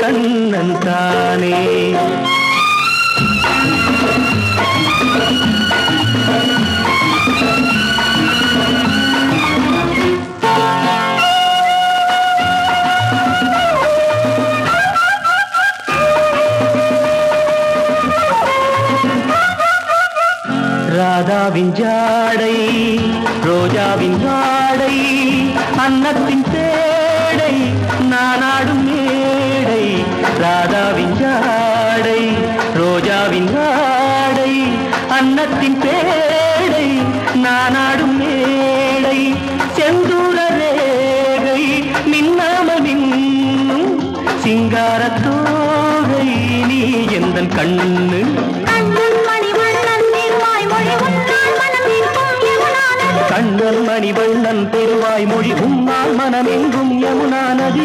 கண்ணன் தானே ராதாவின் ஜாடை ரோஜாவின் ஆடை அன்னத்தின் தேடை நானாடும் ராதாவின் ஆடை ரோஜாவின் ஆடை அன்னத்தின் பேடை நானாடும் மேடை செந்தூர ரேகை மின்னாமமின்னும் சிங்காரத்தோகை நீ எந்த கண்ணு? கண்ணன் மணி வண்ணன் பெருவாய் மொழி உன்னால் மனமெங்கும் யமுனா நதி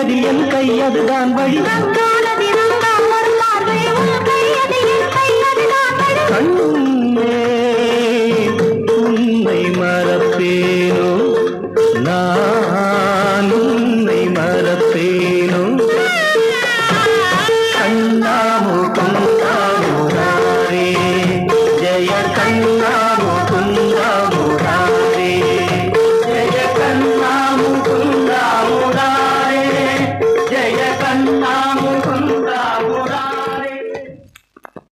கதி என் கையதுதான் வழி. கண்ணும்